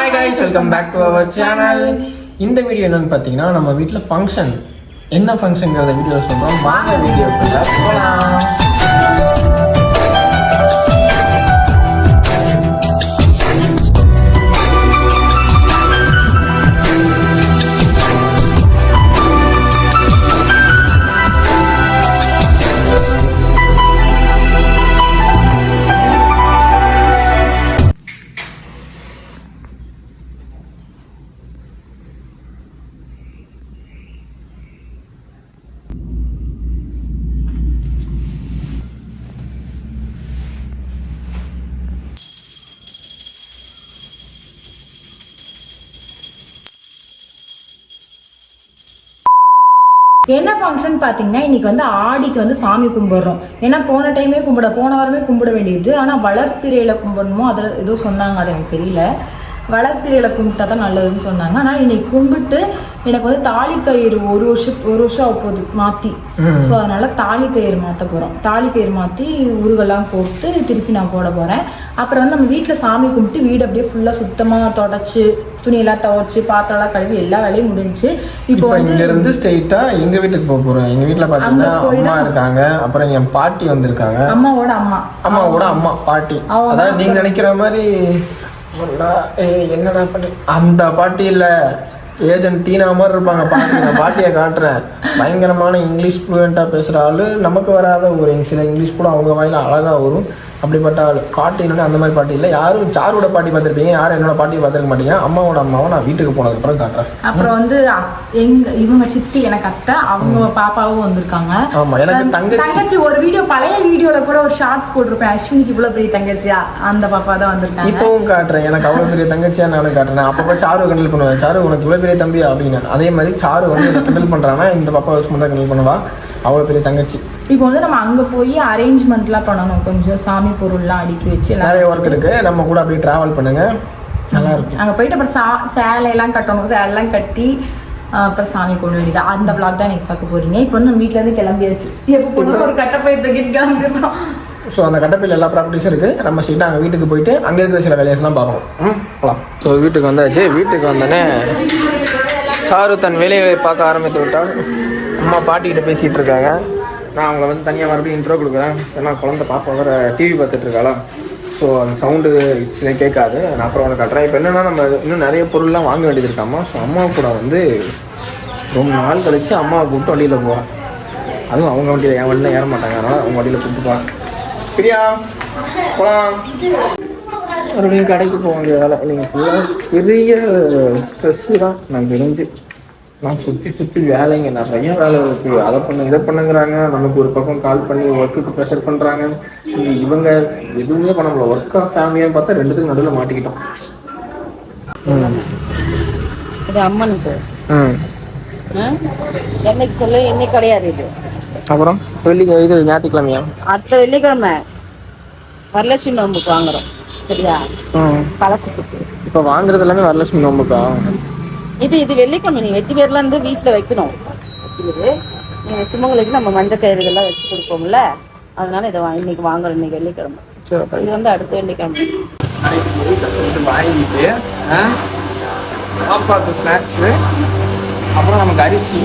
Hi guys welcome back to our channel இந்த video என்னன்னு பார்த்தீங்கன்னா நம்ம வீட்டில் ஃபங்க்ஷன் என்ன ஃபங்க்ஷன்ங்கிறத வீடியோ சொல்கிறோம் வாங்க வீடியோக்குள்ள போகலாம் என்ன ஃபங்க்ஷன் பார்த்தீங்கன்னா இன்றைக்கி வந்து ஆடிக்கு வந்து சாமி கும்பிட்றோம். ஏன்னா போன டைமே கும்பிட போன வாரமே கும்பிட வேண்டியது. ஆனால் வளர்ப்பிரையில் கும்பிடணுமோ அதில் ஏதோ சொன்னாங்க அது எனக்கு தெரியல. வளர்ப்பிரையில் கும்பிட்டா தான் நல்லதுன்னு சொன்னாங்க. ஆனால் இன்றைக்கி கும்பிட்டு எனக்கு வந்து தாலி கயிறு ஒரு வருஷம் ஒரு வருஷம் ஆக போகுது மாற்றி ஸோ அதனால தாலி கயிறு மாற்ற போகிறோம் தாலி கயிறு மாற்றி உருவெல்லாம் போட்டு திருப்பி நான் போட போகிறேன் அப்புறம் வந்து நம்ம வீட்டில் சாமி கும்பிட்டு வீடு அப்படியே ஃபுல்லாக சுத்தமாக தொடச்சி துணியெல்லாம் துவைச்சி பாத்திரம்லாம் கழுவி எல்லா வேலையும் முடிஞ்சுச்சு இப்போ இங்க இருந்து ஸ்ட்ரெயிட்டா எங்க வீட்டுக்கு போக போறோம். எங்க பாத்தீங்கன்னா அங்க போய் அம்மா இருக்காங்க. அப்புறம் என் பாட்டி வந்திருக்காங்க. அம்மாவோட அம்மா. அம்மாவோட அம்மா பாட்டி. அதாவது நீங்க நினைக்கிற மாதிரி என்னடா பண்ணி? அந்த பாட்டி இல்ல. ஏஜென்ட் டீனா மாதிரி இருப்பாங்க. பாட்டி நான் பாட்டியை காட்டுறேன். பயங்கரமான இங்கிலீஷ் ஃப்ளூயண்ட்டாக பேசுகிற ஆள். நமக்கு வராத ஒரு சில இங்கிலீஷ் கூட அவங்க வாயில் அழகாக வரும். அப்படிப்பட்ட ஆள். பாட்டின்னு அந்த மாதிரி பாட்டி இல்லை. யாரும் சாரோட பாட்டி பார்த்துருப்பீங்க. யாரும் என்னோட பாட்டியை பார்த்துருக்க மாட்டீங்க. அம்மாவோட அம்மாவை நான் வீட்டுக்கு போனதுக்கப்புறம் காட்டுறேன். அப்புறம் வந்து எங்க இவங்க சித்தி எனக்கு அத்தை அவங்க பாப்பாவும் வந்திருக்காங்க. ஆமா எனக்கு தங்கச்சி. தங்கச்சி ஒரு வீடியோ பழைய வீடியோல கூட ஒரு ஷார்ட்ஸ் போட்டிருப்பேன். அஸ்வினிக்கு இவ்வளவு பெரிய தங்கச்சியா? அந்த பாப்பா தான் வந்திருக்காங்க. இப்பவும் காட்டுறேன். எனக்கு அவ்வளவு பெரிய தங்கச்சியா நானும் காட்டுறேன். அப்பப்போ சாரு கண்டல் பண்ணுவேன். சாரு உனக்கு இவ்வளவு பெரிய தம்பி அப்படின்னு. அதே மாதிரி சாரு வந்து கண்டல் பண்றாங்கன்னா இந்த பாப்பா வச்சு மட்டும் கண்டல் பண்ணுவா. அவ்வளவு பெரிய தங்கச்சி. இப்போ வந்து நம்ம அங்க போய் அரேஞ்ச்மெண்ட்லாம் பண்ணணும். கொஞ்சம் சாமி பொருள்லாம் அடுக்கி வச்சு எல்லாம் நிறைய ஒர்க் இருக்கு. நம்ம கூட அப்படியே டிராவல் பண்ணுங்க. நல்லா இருக்கும் அங்க போயிட்டு அப்புறம் சா சேலையெல்லாம் கட்டணும். சேலைலாம் கட்டி அப்புறம் சாமி கொண்டு வேண்டியது அந்த vlog தான் எனக்கு பார்க்க போறீங்க. இப்போ வந்து நம்ம வீட்ல இருந்து கிளம்பியாச்சு எப்போ ஒரு கட்டப்பை தூக்கிட்டு கிளம்பிடுறோம் ஸோ அந்த கட்டப்பையில் எல்லா ப்ராப்பர்ட்டிஸும் இருக்கு. நம்ம சீட்டா அங்கே வீட்டுக்கு போயிட்டு அங்கே இருக்கிற சில வேலையெல்லாம் பார்க்கணும் ம் போகலாம் ஸோ வீட்டுக்கு வந்தாச்சு. வீட்டுக்கு வந்தோடனே சாரு தன் வேலைகளை பார்க்க ஆரம்பித்து விட்டால் அம்மா பாட்டிக்கிட்ட பேசிகிட்டு இருக்காங்க. நான் அவங்கள வந்து தனியாக மறுபடியும் இன்ட்ரோ கொடுக்குறேன். ஏன்னா குழந்தை பாப்பா வர டிவி பார்த்துட்ருக்காளா ஸோ அந்த சவுண்டு சில கேட்காது. நான் அப்புறம் வந்து காட்டுறேன். இப்போ என்னென்னா நம்ம இன்னும் நிறைய பொருள்லாம் வாங்க வேண்டியது இருக்காமா ஸோ அம்மா கூட வந்து ரொம்ப நாள் கழித்து அம்மாவை கூப்பிட்டு வண்டியில் போகிறேன் அதுவும் அவங்க வண்டியில் என் வண்டியில் ஏற மாட்டாங்க. அதனால் அவங்க வண்டியில் கூப்பிட்டு போகிறேன் பிரியா போகலாம் மறுபடியும் கடைக்கு போக வேண்டிய வேலை. நீங்கள் ஃபுல்லாக பெரிய ஸ்ட்ரெஸ்ஸு தான். நான் தெரிஞ்சு நான் சுற்றி சுற்றி வேலைங்க நிறைய வேலை இருக்குது அதை பண்ணு இதை பண்ணுங்கிறாங்க. நமக்கு ஒரு பக்கம் கால் பண்ணி ஒர்க்குக்கு ப்ரெஷர் பண்ணுறாங்க இவங்க எதுவுமே பண்ண முடியல. ஒர்க்காக ஃபேமிலியாக பார்த்தா ரெண்டுத்துக்கும் நடுவில் மாட்டிக்கிட்டோம். இது அம்மனுக்கு? என்னைக்கு சொல்லு? இன்னைக்கு கிடையாது இது. அப்புறம்? வெள்ளி இது ஞாயிற்றுக்கிழமையா? அடுத்த வெள்ளிக்கிழமை வரலட்சுமி நோம்புக்கு வாங்குறோம். சரியா? ம். கலசத்துக்கு இப்போ வாங்குறது எல்லாமே வரலட்சுமி நோம்புக்கா? இது இது வெள்ளிக்கிழமை. நீ வெட்டி பேர்ல இருந்து வீட்டுல வைக்கணும். நீங்க சிம்மங்களுக்கு நம்ம மஞ்சள் கயிறு இதெல்லாம் வச்சு கொடுப்போம்ல. அதனால இதை இன்னைக்கு வாங்குறோம் இன்னைக்கு வெள்ளிக்கிழமை. இது வந்து அடுத்த வெள்ளிக்கிழமை. வாங்கிட்டு பாப்பாவுக்கு ஸ்நாக்ஸு அப்புறம் நமக்கு அரிசி.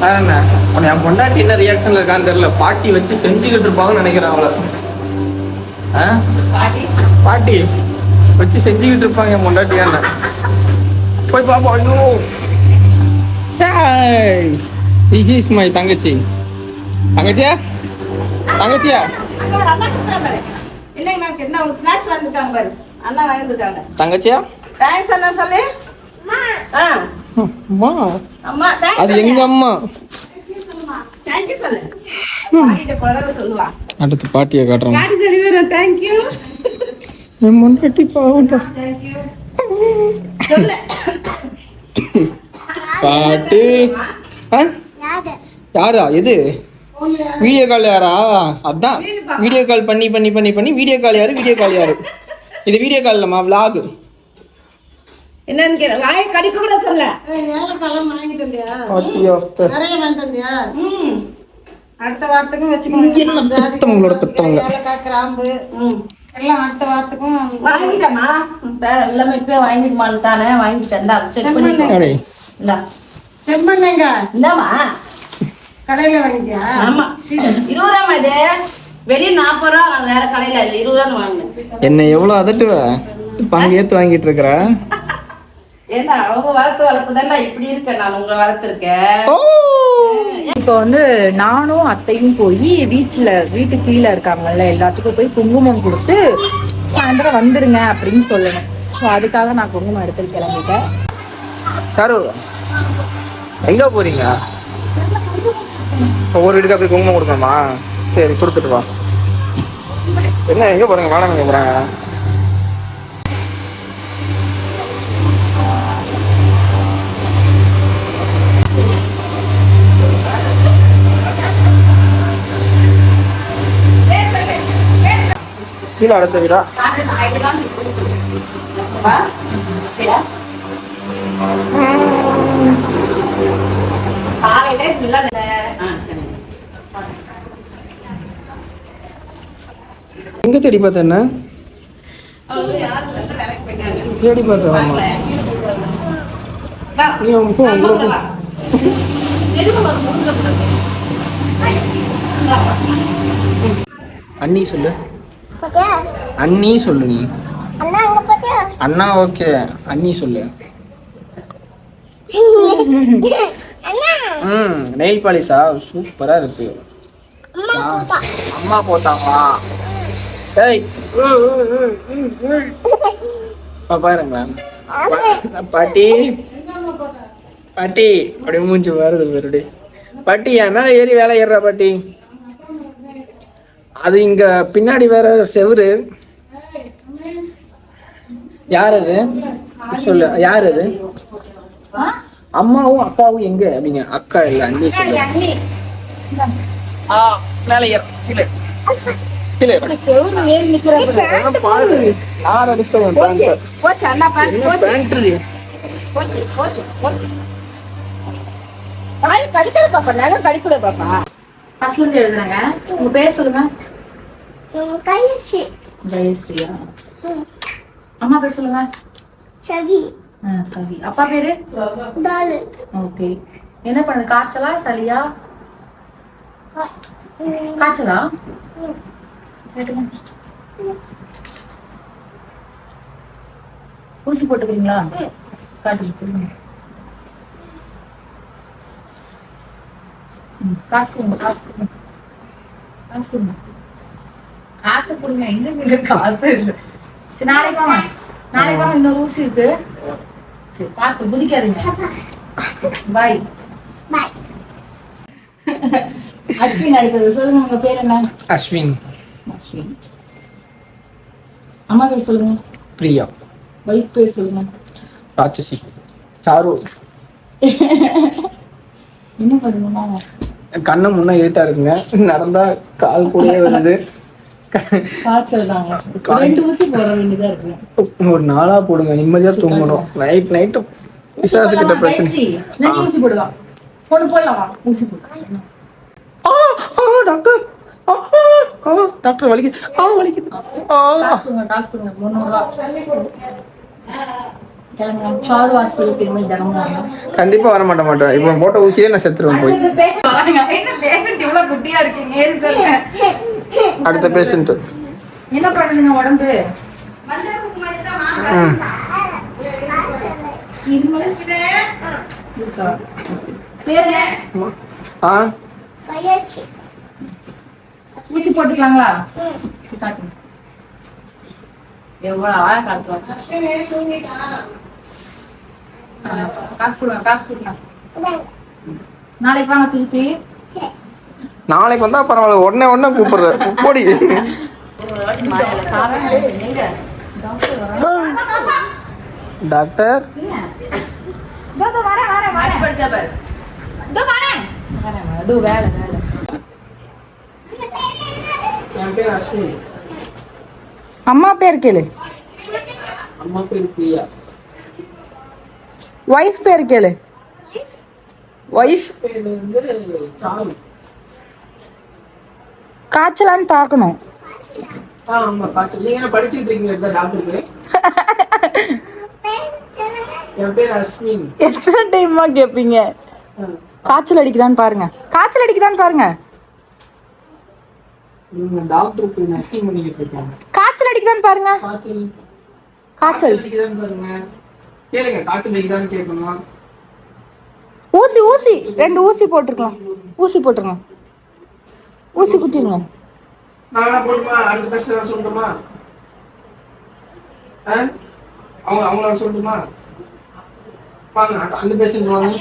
என்ன? உன்னை என் பொண்டாட்டி என்ன ரியாக்ஷன்ல இருக்கான்னு தெரியல. பாட்டி வச்சு செஞ்சுக்கிட்டு இருப்பாங்கன்னு நினைக்கிறேன் அவளை. ஆ? பாட்டி. வச்சு செஞ்சுக்கிட்டு இருப்பாங்க என் பொண்டாட்டியான போய் பாப்போம் ஐயோ. திஸ் இஸ் மை தங்கச்சி. தங்கச்சியா? தங்கச்சியா? இல்லைங்க எனக்கு என்ன உங்களுக்கு ஸ்நாக்ஸ் வந்துருக்காங்க பாரு. அண்ணா வாங்கிருக்காங்க தங்கச்சியா? தேங்க்ஸ் அண்ணா சொல்லு. ஆ. அம்மா. அம்மா அது எங்க அம்மா? அடுத்து பாட்டியை காட்டுறோம் பாட்டி சொல்லி தேங்க்யூ என் முன்னாடி பாவண்டா பாட்டு? யாரா? எது? வீடியோ கால் யாரா? அதான். Video call. பண்ணி பண்ணி பண்ணி பண்ணி வீடியோ கால் யாரு? வீடியோ கால் யாரு? இது வீடியோ கால் இல்லம்மா vlog. என்னன்னு கேளு. வாயை கடிக்க கூட சொல்ல. பாட்டியா ம்? அடுத்த வாரத்துக்கும் வச்சுக்கணும் பெத்தவங்களோட பெத்தவங்க. ஏலக்காய் கிராம்பு ம். எல்லாம் அடுத்த வாரத்துக்கும் வாங்கிட்டேம்மா. வேற எல்லாமே இப்பயே வாங்கிட்டுமான்னு தானே வாங்கிட்டேன் செக் பண்ணி இந்தா. செம்மண்ணுங்க இந்தாம்மா. கடையில வாங்கிட்டியா? ஆமா. இருபது ரூபாமா இது. வெளியே நாற்பது ரூபா வேற கடையில இல்லை. இருபது ரூபான்னு வாங்கினேன். என்ன எவ்வளோ அதட்டுவ? இப்போ அங்கே ஏற்று வாங்கிட்டு இருக்கிற? ஏன்னா அவங்க வளர்த்து வளர்ப்பு தானே இப்படி இருக்கேன் நான் உங்களை வளர்த்துருக்கேன் இப்போ வந்து நானும் அத்தையும் போய் வீட்டில் வீட்டு கீழே இருக்காங்கல்ல எல்லாத்துக்கும் போய் குங்குமம் கொடுத்து சாயந்தரம் வந்துருங்க அப்படின்னு சொல்லணும். ஸோ அதுக்காக நான் குங்குமம் எடுத்துட்டு கிளம்பிட்டேன். சாரு எங்கே போறீங்க? ஒவ்வொரு வீட்டுக்கு அப்படி குங்குமம் கொடுக்கணுமா? சரி கொடுத்துட்டு வா. என்ன எங்கே போகிறீங்க வாடகை எங்கே கீழே அடுத்த வீடா? காலையில இல்லை ஆ எங்கே தேடி பார்த்த என்ன? தேடி பார்த்தேன் நீ உங்க உங்களுக்கு அண்ணி சொல்லு. அண்ணி சொல்லு நீ. அண்ணா ஓகே அண்ணி சொல்லு. ம் நெயில் பாலிஷா சூப்பரா இருக்கு. அம்மா போட்டாங்களா? ஏய். பா- பாருங்க பாட்டி. பாட்டி. அப்படி மூஞ்சி வருது பாட்டி என் மேல ஏறி வேலை ஏறுறா பாட்டி. அது இங்க பின்னாடி வேற செவுரு. யார் அது சொல்லு யார் அது அம்மாவும் அப்பாவும் எங்க? அப்படிங்க அக்கா இல்ல அண்ணி சொல்லு ஆ மேல ஏற கீழே. கீழே ஏறு. செவுரு ஏறி நிக்கிற எல்லாம் பாரு. யார் அடிச்சவன் பேண்ட் போச்சு அண்ணா பாரு என்ன பேண்ட் போச்சு போச்சு போச்சு. வாய் கடிக்கிற பாப்பா நகை கடிக்கூட பாப்பா. ஃபர்ஸ்ட்ல இருந்து எழுதுறாங்க. உங்க பேர் சொல்லுங்க. ஜெயஸ்ரீயா அம்மா பேர் சொல்லுங்க. ஆ, சரி அப்பா பேரு? ஓகே. என்ன பண்ணுது? காய்ச்சலா சளியா? காய்ச்சலா. ஊசி போட்டுக்கிறீங்களா? காட்டுங்க காசு கொடுங்க காசு கொடுங்க. காசு கொடுங்க. காசு கொடுங்க. எங்க இங்க காசு? இல்லை நாளைக்கு வாங்க நாளைக்கு வாங்க இன்னொரு ஊசி இருக்கு. சரி பார்த்து குதிக்காதீங்க. பாய் அஸ்வின் அடிப்பது சொல்லுங்க உங்க பேர் என்ன? அஸ்வின். அஸ்வின். அம்மா பேர் சொல்லுங்க. பிரியா. ஒய்ஃப் பேர் சொல்லுங்க. ராட்சசி. சாரு. என்ன பண்ணுங்க கண்ணு முன்ன இருட்டா இருக்குங்க. நடந்தா கால் கூடயே வருது. ஒரு நாளா போடுங்க நிம்மதியா தூங்கணும். நைட் நைட்டு விசாசு கிட்ட பிரச்சனை. நெஞ்சு ஊசி போடுவா. பொண்ணு போடலாம்? வா ஊசி போடு. ஆ ஆ டாக்டர் ஆ ஆ, டாக்டர் வலிக்குது ஆ வலிக்குது. ஆ. காசு கொடுங்க காசு கொடுங்க. கண்டிப்பா வர மாட்ட மாட்டேன். இப்போ போட்ட ஊசியே நான் செத்துருவேன் போய். இவ்வளவு குட்டியா சொல்லுங்க அடுத்த பேஷண்ட் என்ன பண்ணுதுங்க உடம்பு? ஊசி போட்டுக்கலாங்களா? எவ்வளவு அழகா காட்டுவாங்க காசு கொடுங்க காசு கொடுங்க. நாளைக்கு வாங்க திருப்பி. நாளைக்கு வந்தா பரவாயில்ல உடனே உடனே கூப்பிடுற போடி. டாக்டர். அம்மா பேர் கேளு. அம்மா பேர் பிரியா. ஒய்ஃப் பேர் கேளு. ஒய்ஸ் பேர் வந்து சாரு காய்ச்சலான்னு பார்க்கணும் ஆமா காய்ச்சல் நீங்க என்ன படிச்சுட்டு இருக்கீங்க இந்த டாக்டருக்கு என் பேர் அஸ்வின். எத்தனை டைமா கேட்பீங்க காய்ச்சல் அடிக்குதான்னு பாருங்க. காய்ச்சல் அடிக்குதான்னு பாருங்க. காய்ச்சல் அடிக்குதான்னு பாருங்க. காய்ச்சல். ஊசி ஊசி. ரெண்டு ஊசி போட்டிருக்கலாம். ஊசி போட்டுருங்க. ஊசி குத்திருங்க நான் வேணா போட்டுமா அடுத்த பேஷண்ட் சொல்லட்டுமா? அவங்க அவங்கள சொல்லட்டுமா? அந்த- பேஷண்ட் வாங்க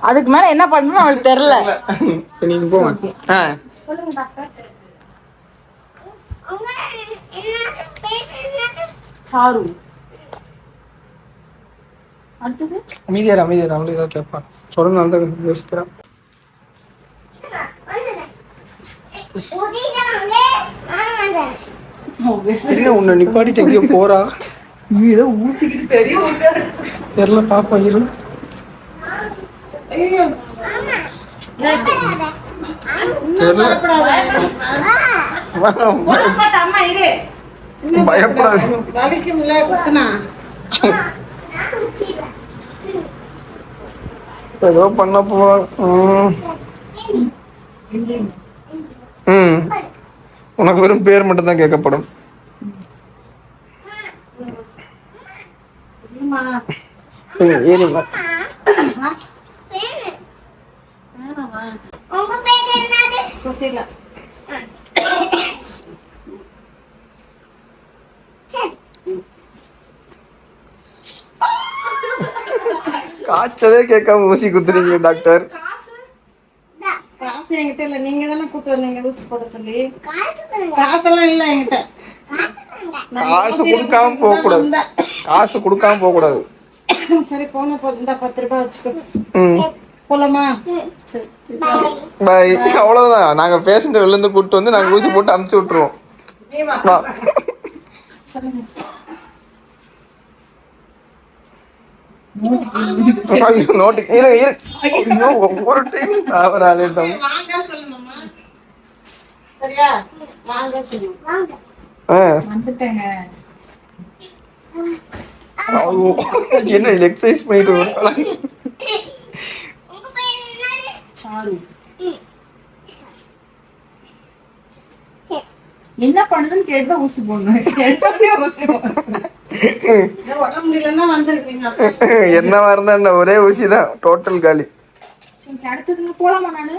அதுக்கு மேல என்ன பண்ணணும் அவளுக்கு தெரியல. சரி, நீங்க போங்க ஆ. சாரு. அடுத்தது? அமைதியார் அமைதியார். அவளே ஏதோ கேட்பான் சொல்லுங்க அந்த யோசிக்கிறேன். என்ன உன்னை நிப்பாட்டிட்டு எங்கேயோ போறா? ஏதோ ஊசிக்கு பெரிய. தெரியல பாப்பா இரு. பயப்படாது. ஏதோ பண்ண போறான் ம். உனக்கு வெறும் பேர் மட்டும் தான் கேட்கப்படும் சுசீலா. காய்ச்சலே கேட்காம ஊசி குத்துறீங்க டாக்டர். காசு என்கிட்ட இல்ல நீங்க கூட்டு வந்தீங்க ஊசி போட சொல்லி. காசெல்லாம் இல்ல என்கிட்ட. காசு கொடுக்காம போக கூடாது காசு கொடுக்காம போக கூடாது சரி போன போது இந்த பத்து ரூபாய் வச்சுக்கோ. போலாமா? சரி. பாய். அவ்வளவுதான். நாங்க பேஷண்ட் வெளில இருந்து கூட்டு வந்து நாங்க ஊசி போட்டு அமுச்சு விட்டுருவோம். நோட்டு இரு இரு. ஐயோ, ஒவ்வொரு டைம் சொல்லணுமா சரியா? வாங்க சொல்லணும் வந்துட்டேங்க. என்ன எக்ஸசைஸ் பண்ணிட்டு சாரு. என்ன பண்ணுதுன்னு கேட்டு ஊசி போடணும். கேட்டோடனே ஊசி என்னவா இருந்தா ஒரே ஊசி தான் டோட்டல் காலி. சரி போலாமா நானு?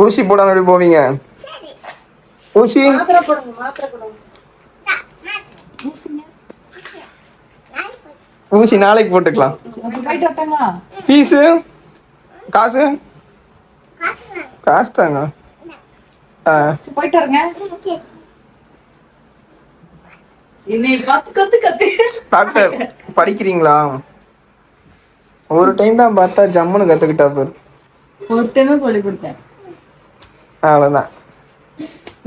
ஊசி போடாம எப்படி போவீங்க? ஊசி? ஊசி நாளைக்கு போட்டுக்கலாம். ஃபீஸு? காசு? காசு தாங்க. ஆ. போயிட்டு டாக்டர் படிக்கிறீங்களா? ஒரு டைம் தான் பார்த்தா ஜம்முன்னு கற்றுக்கிட்டா பேர். ஒரு டைமே சொல்லி கொடுத்தேன். அவ்வளோதான்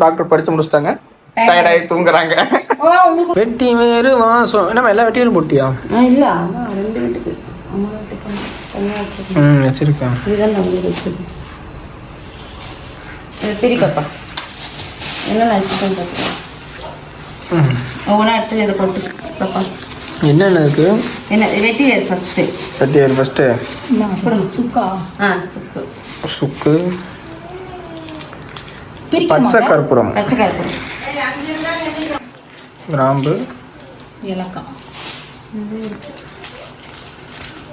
டாக்டர் படிச்சு முடிச்சிட்டாங்க. டயர்டாகி தூங்குறாங்க. ஓ உங்களுக்கு வெட்டி வேறு வாசம். என்ன எல்லா வெட்டியும் போட்டியா? இல்ல ரெண்டு வீட்டுக்கு. ம் வச்சிருக்கேன். நம்ம பிரிக்கப்பா. என்ன நினச்சிட்டோம் பார்த்துக்கலாம். ஒவ்வொன்றா எடுத்து இதை போட்டு பாப்பா என்னென்ன இருக்கு? என்ன வெட்டி வேறு வெட்டி அப்புறம் சுக்கா. ஆ பச்சை கற்பூரம். பச்சை கற்பூரம். கிராம்பு. ஏலக்காய்.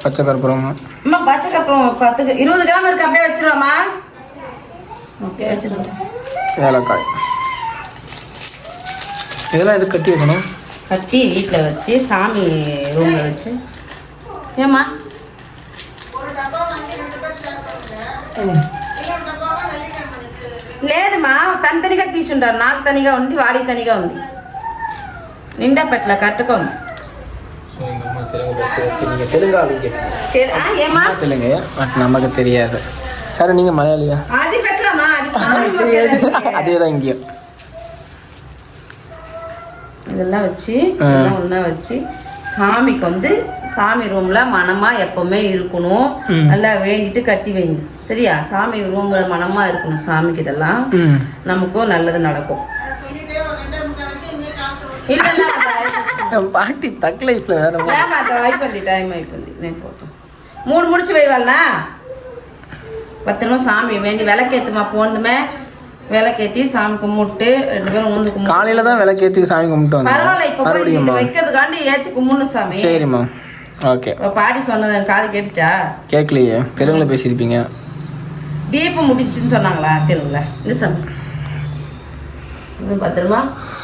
பச்சை கற்பூரம். அம்மா பச்சை கற்பூரம் பத்து இருபது கிராம் இருக்கு அப்படியே வச்சிருவாமா ஓகே வச்சிருக்கேன் ஏலக்காய். இதெல்லாம் எது கட்டி வைக்கணும்? கட்டி வீட்டில் வச்சு சாமி ரூமில் வச்சு. ஏம்மா? తనితనిగా తీసుంటారు నాకు తనిగా ఉంది వాడికి తనిగా ఉంది నిండా పెట్టల కరెక్ట్గా ఉంది தெலுங்காவிங்க తె- ఆ, ఏమ్మా தெலுங்கு பட் நமக்கு தெரியாது சரி நீங்கள் மலையாளியா అది పెట్టలమ్మా అది స్వామి మొక్కేదానికి. அதே தான் இங்கேயும் இதெல்லாம் வச்சு இதெல்லாம் ஒன்றா வச்சு சாமிக்கு வந்து சாமி ரூம்ல மனமா எப்பவுமே இருக்கணும் நல்லா வேண்டிட்டு கட்டி வைங்க சரியா? சாமி ரூம் மனமா இருக்கணும் சாமிக்கு இதெல்லாம் நமக்கும் நல்லது நடக்கும். பாட்டி தக் லைஃப்ல வேற வாய்ப்பந்தி டைம் நான் போட்டோம் மூணு முடிச்சு வைவாள்னா பத்திரமா சாமி வேண்டி விளக்கேத்துமா போனதுமே விளக்கேத்தி சாமி கும்பிட்டு ரெண்டு பேரும் ஊந்து கும்பிட்டு. காலையில தான் விளக்கேத்தி சாமி கும்பிட்டு வந்தேன் பரவாயில்ல இப்ப போய் இது வைக்கிறதுக்காண்டி ஏத்தி கும்பிடணும் சாமி. சரிம்மா ஓகே. இப்ப பாடி சொன்னது காது கேட்டுச்சா? கேட்கலையே. தெலுங்குல பேசியிருப்பீங்க. டீப்பு முடிச்சுன்னு சொன்னாங்களா? தெலுங்குல இந்த சாமி. பத்திரமா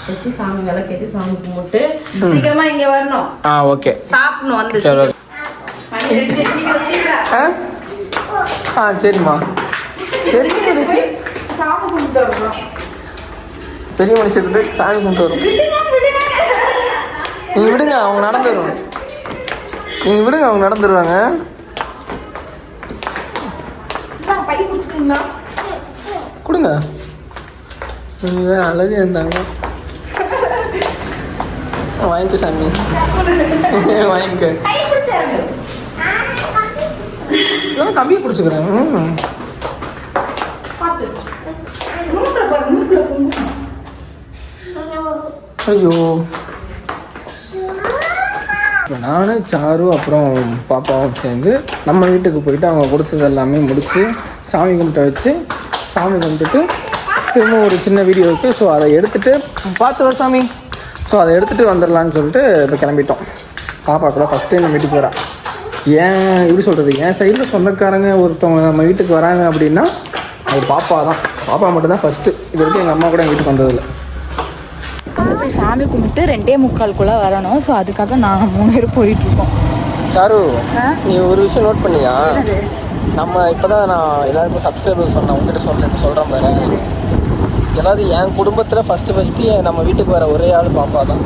வச்சு சாமி விளக்கேத்தி சாமி கும்பிட்டு சீக்கிரமா இங்க வரணும். ஆ ஓகே. சாப்பிடணும் வந்து ஆ? சரிம்மா. பெரிய மனுஷி? பெரிய மனுஷிட்டு சாமி கும்பிட்டு வரும். நீங்கள் விடுங்க அவங்க நடந்து வருவாங்க நீங்கள் விடுங்க அவங்க நடந்து கொடுங்க. நீங்க இருந்தாங்க. வாங்கிக்க சாமி. வாங்கிக்க. கை கம்பி பிடிச்சிக்கிறேன். ஐயோ. இப்போ நானும் சாரு அப்புறம் பாப்பாவும் சேர்ந்து நம்ம வீட்டுக்கு போயிட்டு அவங்க கொடுத்தது எல்லாமே முடித்து சாமி கும்பிட்ட வச்சு சாமி கும்பிட்டுட்டு திரும்ப ஒரு சின்ன வீடியோ இருக்குது ஸோ அதை எடுத்துகிட்டு பார்த்து வர சாமி. ஸோ அதை எடுத்துகிட்டு வந்துடலான்னு சொல்லிட்டு இப்போ கிளம்பிட்டோம். பாப்பா கூட ஃபஸ்ட் டைம் நம்ம வீட்டுக்கு வரா. ஏன் எப்படி சொல்கிறது என் சைடில் சொந்தக்காரங்க ஒருத்தவங்க நம்ம வீட்டுக்கு வராங்க அப்படின்னா அது பாப்பா தான். பாப்பா மட்டும்தான் ஃபஸ்ட்டு இது வரைக்கும் எங்கள் அம்மா கூட எங்கள் வீட்டுக்கு வந்ததில்லை. வந்து போய் சாமி கும்பிட்டு ரெண்டே முக்கால்குள்ள வரணும். ஸோ அதுக்காக நாங்கள் மூணு பேரும் போயிட்டு இருக்கோம். சாரு நீ ஒரு விஷயம் நோட் பண்ணியா? நம்ம இப்போதான் நான் எல்லாருக்கும் சப்ஸ்கிரைபர் சொன்னேன். உங்ககிட்ட சொல்ல சொல்கிறேன் பாரு. ஏதாவது என் குடும்பத்தில் ஃபஸ்ட்டு ஃபஸ்ட்டு நம்ம வீட்டுக்கு வர ஒரே ஆள் பாப்பா தான்.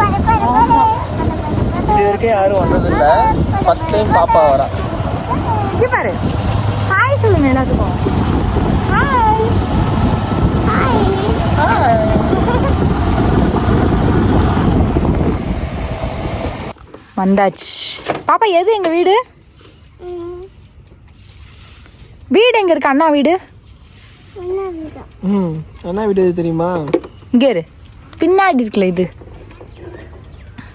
இது வரைக்கும் யாரும் வந்ததில்லை. ஃபஸ்ட் டைம் பாப்பா வரா. பாரு. ஹாய் சொல்லுங்க எல்லாத்துக்கும். வந்தாச்சு. பாப்பா எது எங்கள் வீடு? வீடு எங்க இருக்கு? அண்ணா வீடு? ம் என்ன வீடு தெரியுமா? இங்க இரு. பின்னாடி இருக்குல்ல இது.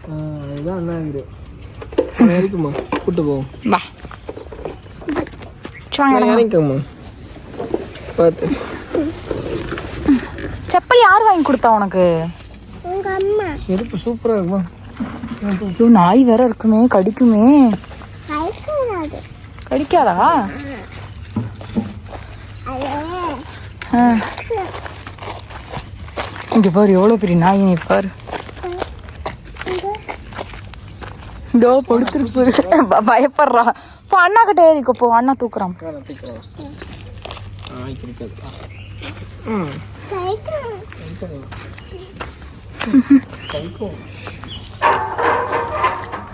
ஆ, இதுதான் அண்ணா வீடு. இருக்குமா கூட்டு போவோம் வா. இறங்கிக்கோமா பார்த்து செப்பல் யார் வாங்கி கொடுத்தா உனக்கு? செருப்பு சூப்பராக இருக்குமா? நாய் வேற இருக்குமே கடிக்குமே. கடிக்காதா ஆ. இங்க பாரு எவ்வளவு பெரிய நாய் நீ பாரு. இதோ பொடுத்துருக்கு பாரு பயப்படுறா. இப்போ அண்ணா கிட்ட ஏறிக்கோ போ அண்ணா தூக்குறான்.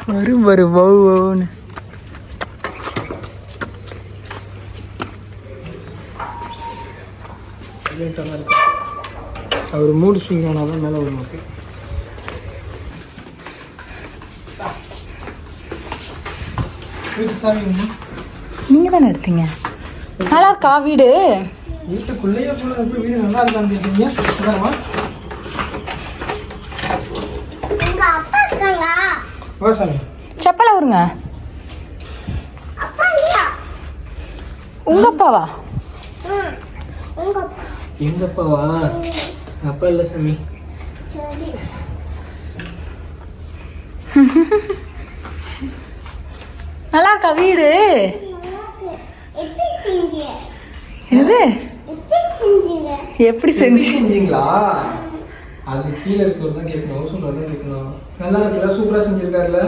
வரும் வரும் வௌ வௌன்னு சைலண்ட்டாக தான் இருக்கு. அவர் மூடு ஸ்விங் ஆனால் தான் மேலே வரும் நமக்கு வீட்டு சாமி நீங்க தானே எடுத்தீங்க? நல்லா இருக்கா வீடு? வீட்டுக்குள்ளேயே வீடு நல்லா இருக்கான்னு கேட்டீங்க அதானமா வா சாமி. செப்பல் வருங்க உங்க அப்பாவா? எங்க அப்பாவா அப்பா இல்லை சாமி. நல்லா இருக்கா வீடு? என்னது? எப்படி செஞ்சு செஞ்சீங்களா? அது கீழே இருக்கிறது தான் கேட்கணும். சொல்றது தான் கேட்கணும். நல்லா இருக்குல்ல? சூப்பராக செஞ்சிருக்காருல்ல?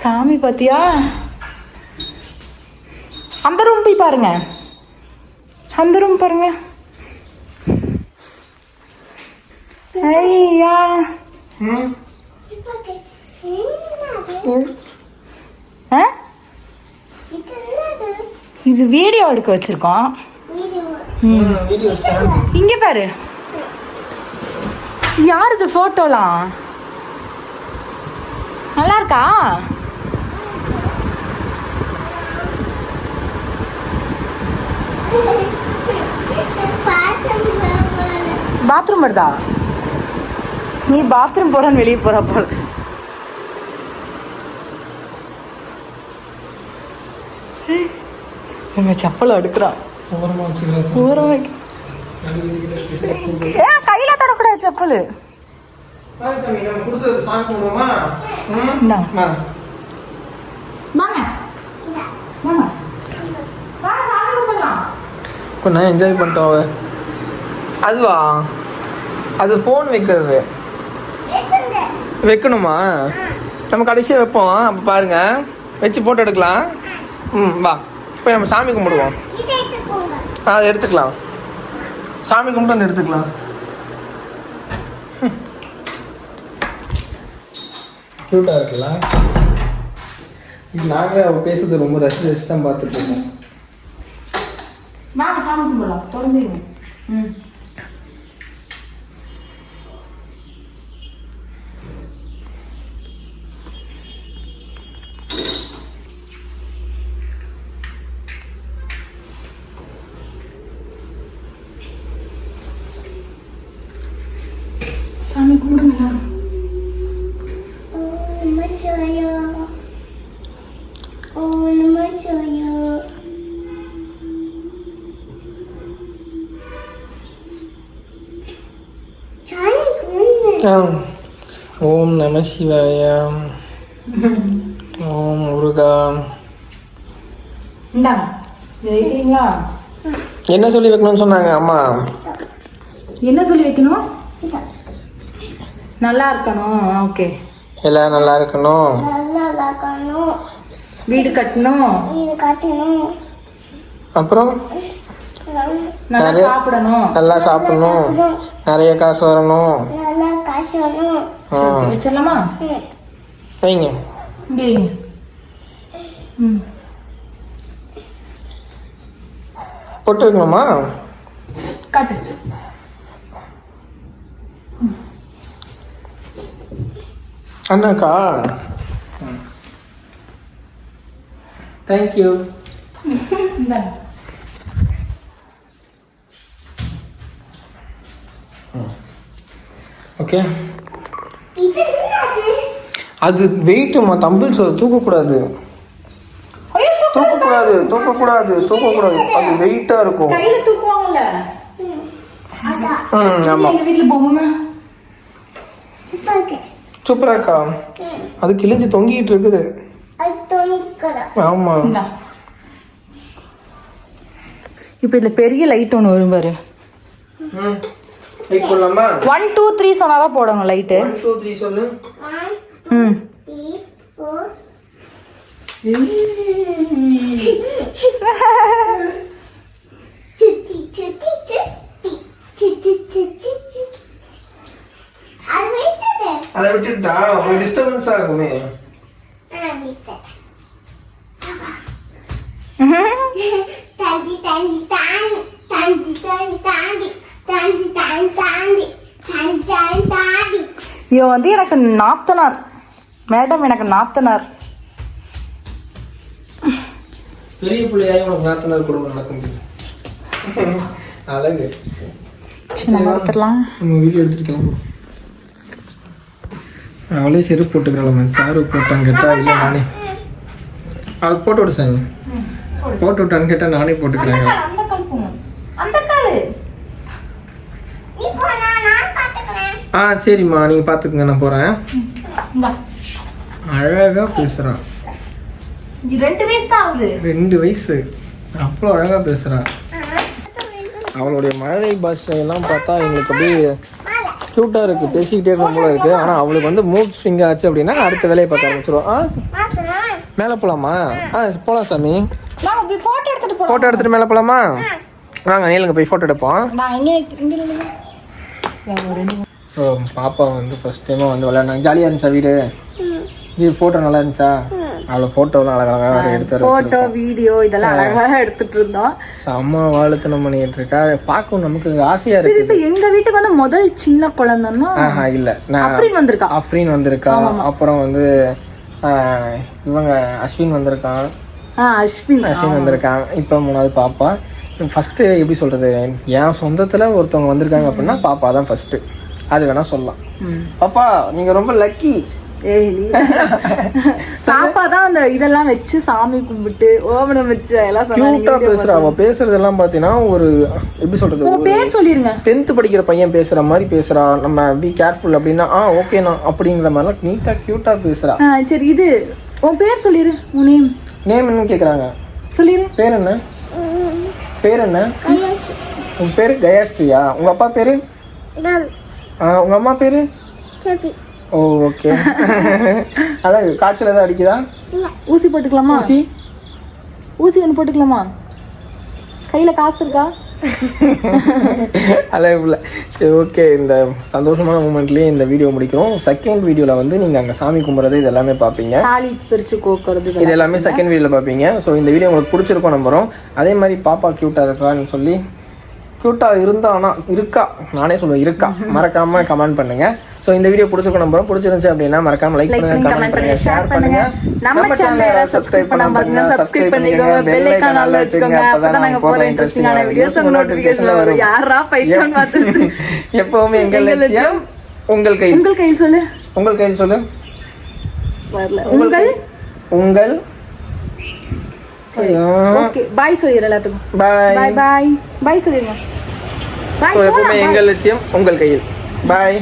சாமி பாத்தியா? அந்த ரூம் போய் பாருங்க. அந்த ரூம் பாருங்க. ஐயா? இது வீடியோ எடுக்க வச்சிருக்கோம். இங்க பாரு. யார் இது போட்டோலாம் நல்லா இருக்கா? பாத்ரூம் வருதா? நீ பாத்ரூம் போகிறான்னு வெளியே போகிற போல. எங்க செப்பல் அடுக்கிறான் கையில தொடக்கூடாது செப்பல். கொஞ்சம் என்ஜாய் பண்ணிட்டோம் அதுவா? அது ஃபோன் வைக்கிறது. வைக்கணுமா? நம்ம கடைசியாக வைப்போம். அப்போ பாருங்க. வச்சு போட்டோ எடுக்கலாம். ம் வா. போய் நம்ம சாமி கும்பிடுவோம். ஆ அதை எடுத்துக்கலாம். சாமி கும்பிட்டு வந்து எடுத்துக்கலாம். க்யூட்டாக இருக்குல்ல இது நாங்களே அவள் பேசுறது ரொம்ப ரசிச்சு ரசிச்சு தான் பார்த்துட்டு இருக்கோம். வாங்க சாமி கும்பிடலாம். திறந்துருங்க. ம் சாமி கும்பிடுங்க எல்லாரும் ஆம். ஓம் நம சிவாய. ஓம் முருகா. என்ன சொல்லி வைக்கணும்னு சொன்னாங்க அம்மா? என்ன சொல்லி வைக்கணும்? நல்லா இருக்கணும். ஓகே. எல்லாம் நல்லா இருக்கணும். வீடு கட்டணும். அப்புறம்? நல்லா நிறைய- சாப்பிடணும். நல்லா சாப்பிடணும். நிறைய காசு வரணும். வச்சிடலாமா? வைங்க. பொட்டு வைக்கணுமா? காட்டு. அண்ணாக்கா. Thank you okay. அது வெயிட்டுமா தம்பிள் சொல்ல தூக்கக்கூடாது. தூக்கக்கூடாது. தூக்கக்கூடாது தூக்கக்கூடாது அது வெயிட்டாக இருக்கும். ம் ஆமாம் சூப்பராக இருக்கா. அது கிழிஞ்சு தொங்கிட்டு இருக்குது. ஆமாம் இந்தா. இப்போ இதுல பெரிய லைட் ஒன்று வரும் பாரு. லைட் போடலாமா? 1 2 போடணும் லைட் 1 2 அதை விட்டுட்டா உங்களுக்கு டிஸ்டர்பன்ஸ் ஆகுமே இவன் வந்து எனக்கு நாத்தனார். மேடம் எனக்கு நாத்தனார். பெரிய பிள்ளையாகி உனக்கு நாத்தனார் குடும்பம் நடக்க முடியும் அழகு நம்ம எடுத்துடலாம் நம்ம வீடியோ எடுத்துருக்கலாம் அவளே செருப்பு போட்டுக்கிறாள் சாரு போட்டான்னு கேட்டா இல்லை நானே. அவளுக்கு போட்டு விடு சாமி. போட்டு விட்டான்னு கேட்டா நானே போட்டுக்கிறேன் அந்த கால் போங்க அந்த கால் நீ போனா நான் பாத்துக்கிறேன் ஆ சரிம்மா நீங்கள் பார்த்துக்குங்க நான் போகிறேன் அழகாக பேசுகிறான் ரெண்டு வயசு தான் ஆகுது. ரெண்டு வயசு. அவ்வளோ அழகாக பேசுகிறான் அவளுடைய மழலை பாஷையெல்லாம் பார்த்தா எங்களுக்கு அப்படியே க்யூட்டாக இருக்குது பேசிக்கிட்டே இருக்கும் போல இருக்குது ஆனால் அவளுக்கு வந்து மூட் ஸ்விங் ஆச்சு அப்படின்னா அடுத்த வேலையை பார்க்க ஆரம்பிச்சிடும் ஆ? மேலே போகலாமா ஆ போகலாம் சாமி. ஃபோட்டோ எடுத்துகிட்டு மேலே போகலாமா வாங்க நீலுங்க போய் ஃபோட்டோ எடுப்போம். ஸோ பாப்பா வந்து ஃபஸ்ட் டைமாக வந்து விளையாடுனாங்க. ஜாலியாக இருந்துச்சா வீடு? இது ஃபோட்டோ நல்லா இருந்துச்சா? அவ்வளோ ஃபோட்டோலாம் அழகழகாக வேறு எடுத்து வர போட்டோ வீடியோ இதெல்லாம் அழகா எடுத்துட்டு இருந்தோம். செம்ம வாழுத்தனம் பண்ணிட்டு இருக்கா? பார்க்கவும் நமக்கு ஆசையாக இருக்குது. சரி எங்க வீட்டுக்கு வந்து முதல் சின்ன குழந்தைன்னா ஆஹா இல்லை. நான் வந்திருக்கா? அஃப்ரீன் வந்திருக்கா. அப்புறம் வந்து இவங்க அஸ்வின் வந்திருக்கான் அஸ்வின். அஸ்வின் வந்திருக்கான் இப்போ மூணாவது பாப்பா. ஃபஸ்ட்டு எப்படி சொல்கிறது என் சொந்தத்தில் ஒருத்தவங்க வந்திருக்காங்க அப்படின்னா பாப்பா தான் ஃபஸ்ட்டு அது வேணால் சொல்லலாம். பாப்பா நீங்கள் ரொம்ப லக்கி ஏய் நீ பாப்பா தான் அந்த இதெல்லாம் வச்சு சாமி கும்பிட்டு ஓமனம் வச்சு எல்லாம் க்யூட்டாக சொன்னாங்க பேசுகிறா அவள் பேசுறதெல்லாம் பார்த்தீங்கன்னா ஒரு எப்படி சொல்கிறது உங்க பேர் சொல்லிருங்க. டென்த்து படிக்கிற பையன் பேசுகிற மாதிரி பேசுகிறா நம்ம பி கேர்ஃபுல் அப்படின்னா ஆ ஓகேண்ணா அப்படிங்கிற மாதிரிலாம் நீட்டாக க்யூட்டாக பேசுகிறா ஆ, சரி இது உன் பேர் சொல்லிரு. உன் நேம் நேம் என்னன்னு கேட்குறாங்க சொல்லிரு. பேர் என்ன? பேர் என்ன? உன் பேர் கயாஸ்ரீயா? உங்கள் அப்பா பேர்? உங்கள் அம்மா பேர்? ஓ ஓகே அதான் காய்ச்சல் எதாவது அடிக்குதா? ஊசி போட்டுக்கலாமா? ஊசி? ஊசி ஒன்று போட்டுக்கலாமா? கையில காசு இருக்கா? அலைவில் சரி ஓகே இந்த சந்தோஷமான மூமெண்ட்லேயே இந்த வீடியோ முடிக்கிறோம். செகண்ட் வீடியோவில் வந்து நீங்கள் அங்கே சாமி கும்பிட்றது இது எல்லாமே பார்ப்பீங்க. தாலி பிரிச்சு கோக்கிறது இது எல்லாமே செகண்ட் வீடியோவில் பார்ப்பீங்க. ஸோ இந்த வீடியோ உங்களுக்கு பிடிச்சிருக்கோம் நம்புறோம். அதே மாதிரி பாப்பா க்யூட்டாக இருக்கான்னு சொல்லி க்யூட்டாக இருந்தானா? இருக்கா? நானே சொல்லுவேன் இருக்கா? மறக்காம கமெண்ட் பண்ணுங்க. ஸோ இந்த வீடியோ பிடிச்சிருக்கோம் நம்புறோம் பிடிச்சிருந்துச்சு அப்படின்னா மறக்காம லைக் பண்ணுங்க கமெண்ட் பண்ணுங்க ஷேர் பண்ணுங்க. நம்ம சேனலை யாராவது சப்ஸ்கிரைப் பண்ணாம பாத்தீங்கன்னா சப்ஸ்கிரைப் பண்ணிக்கோங்க. பெல் ஐகான் ஆல்ல வச்சுக்கோங்க. அப்பதான் நாங்க போற இன்ட்ரெஸ்டிங்கான வீடியோஸ் உங்க நோட்டிபிகேஷன் வரும். யாரா பைத்தான் பார்த்துட்டு எப்பவுமே எங்கள் லட்சியம்? உங்கள் கையில் உங்கள் கையில் சொல்லு. உங்கள் கையில் சொல்லு. வரல. உங்கள் உங்கள் ஓகே பாய் சொல்லிடுற எல்லாத்துக்கும் பாய் பாய் பாய் பாய் சொல்லிடுங்க பாய் ஸோ எப்பவுமே எங்கள் லட்சியம் உங்கள் கையில் பாய்